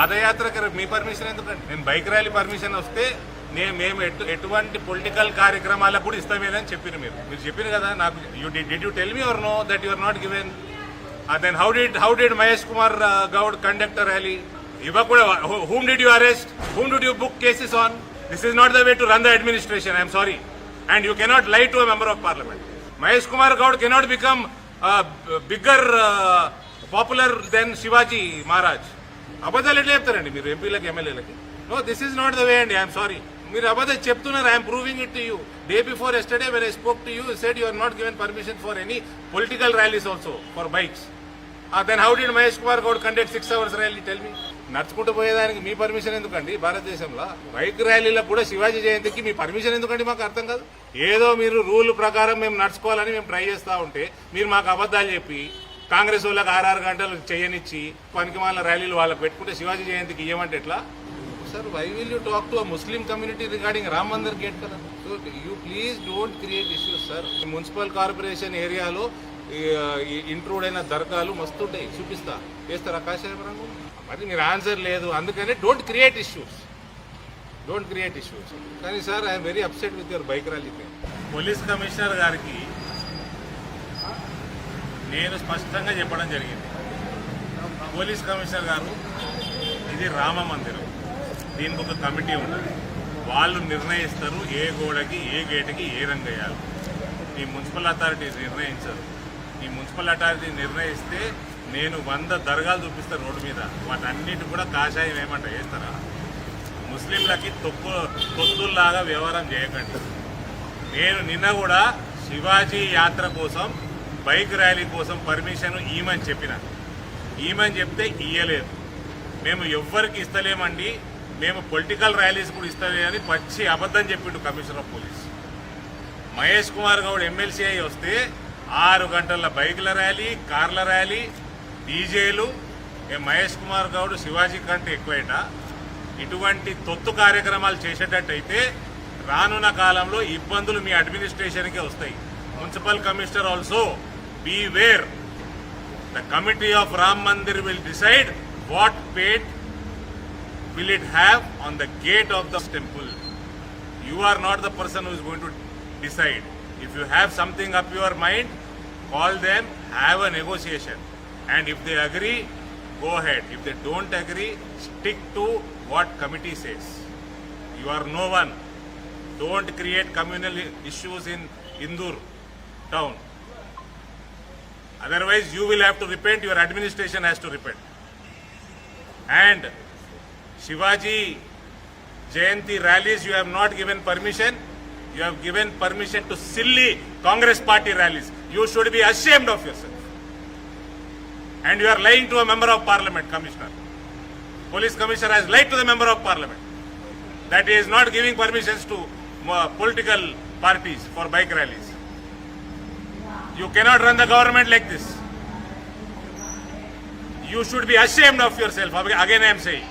పాదయాత్రకు మీ పర్మిషన్ ఎందుకంటే నేను బైక్ ర్యాలీ పర్మిషన్ వస్తే నేను మేము ఎటు ఎటువంటి పొలిటికల్ కార్యక్రమాలకు కూడా ఇస్తామేదని చెప్పిన మీరు. మీరు చెప్పిన కదా నాకు you did you tell me or no that you are not given then how did how did Mahesh Kumar Goud conductor rally ఇవ్వ కూడా whom did you arrest whom did you book cases on this is not the way to run the administration I'm sorry and you cannot lie to a member of parliament Mahesh Kumar Goud cannot become bigger popular then Shivaji Maharaj అబద్ధాలు ఎట్లా చెప్తారండి మీరు ఎంపీలకు ఎమ్మెల్యేలకి? No this is not the way అండి I'm sorry మీరు అబద్ధాలు చెప్తున్నారు I'm proving it to you day before yesterday when I spoke to you said you are not given permission for any political rallies also for bikes then how did Mahesh Kumar Goud conduct six hours rally tell me నడుచుకుంటూ పోయేదానికి మీ permission ఎందుకండి భారతదేశంలో? Bike ర్యాలీలకు కూడా శివాజీ జయంతికి మీ permission ఎందుకండి మాకు అర్థం కాదు? ఏదో మీరు రూల్ ప్రకారం మేము నడుచుకోవాలని మేము ట్రై చేస్తా ఉంటే మీరు మాకు అబద్ధాలు చెప్పి కాంగ్రెస్ వాళ్ళకి ఆరు గంటలు చేయనిచ్చి పనికి వాళ్ళ ర్యాలీలు వాళ్ళకి పెట్టుకుంటే శివాజీ జయంతికి ఇవ్వమంటే ఎట్లా? Sir why will you talk to Muslim community regarding Ram Mandir gate కదా? So you please don't create issues sir municipal corporation ఏరియాలో ఇంట్రూడ్ అయిన దర్గాలు మస్తు ఉంటాయి. చూపిస్తా. చేస్తారా రంగు మరి మీరు ఆన్సర్ లేదు. అందుకని don't create issues don't create issues కానీ sir I'm very upset with your bike rally police commissioner గారికి నేను స్పష్టంగా చెప్పడం జరిగింది. పోలీస్ కమిషనర్ గారు ఇది రామ మందిరం. దీనికి ఒక కమిటీ ఉంటుంది వాళ్ళు నిర్ణయిస్తారు ఏ గోడకి ఏ గేటుకి ఏ రంగు వేయాలి. ఈ మున్సిపల్ అథారిటీ నిర్ణయించరు ఈ మున్సిపల్ అథారిటీ నిర్ణయిస్తే నేను వంద దర్గాలు చూపిస్తాను రోడ్డు మీద. వాటన్నిటి కూడా కాషాయం ఏమంట వేస్తారా ముస్లింలకి తొక్కు తొత్తుల్లాగా వ్యవహారం చేయకండి. నేను నిన్న కూడా శివాజీ యాత్ర కోసం బైక్ ర్యాలీ కోసం పర్మిషన్ ఈమని చెప్పిన. ఈమని చెప్తే ఇయ్యలేదు. మేము ఎవ్వరికి ఇస్తలేమండి. మేము పొలిటికల్ ర్యాలీస్ కూడా ఇస్తలేమని పచ్చి అబద్ధం చెప్పిండు commissioner of police. Mahesh Kumar Goud MLC అయి వస్తే ఆరు గంటల బైకుల ర్యాలీ కార్ల ర్యాలీ డీజేలు ఏ మహేష్ కుమార్ గౌడ్ శివాజీ కంటే ఎక్కువైట ఇటువంటి తొత్తు కార్యక్రమాలు చేసేటట్టయితే రానున్న కాలంలో ఇబ్బందులు మీ అడ్మినిస్ట్రేషన్కే వస్తాయి. Municipal commissioner also beware. The committee of Ram Mandir will decide what fate will it have on the gate of the temple. You are not the person who is going to decide. If you have something up your mind, call them, have a negotiation. And if they agree, go ahead. If they don't agree, stick to what committee says. You are no one. Don't create communal issues in Indur town. Otherwise, you will have to repent, your administration has to repent. And Shivaji Jayanti rallies, you have not given permission. You have given permission to silly Congress party rallies. You should be ashamed of yourself. And you are lying to a member of parliament, commissioner. Police commissioner has lied to the member of parliament that he is not giving permissions to political parties for bike rallies. You cannot run the government like this. You should be ashamed of yourself. Again, I am saying.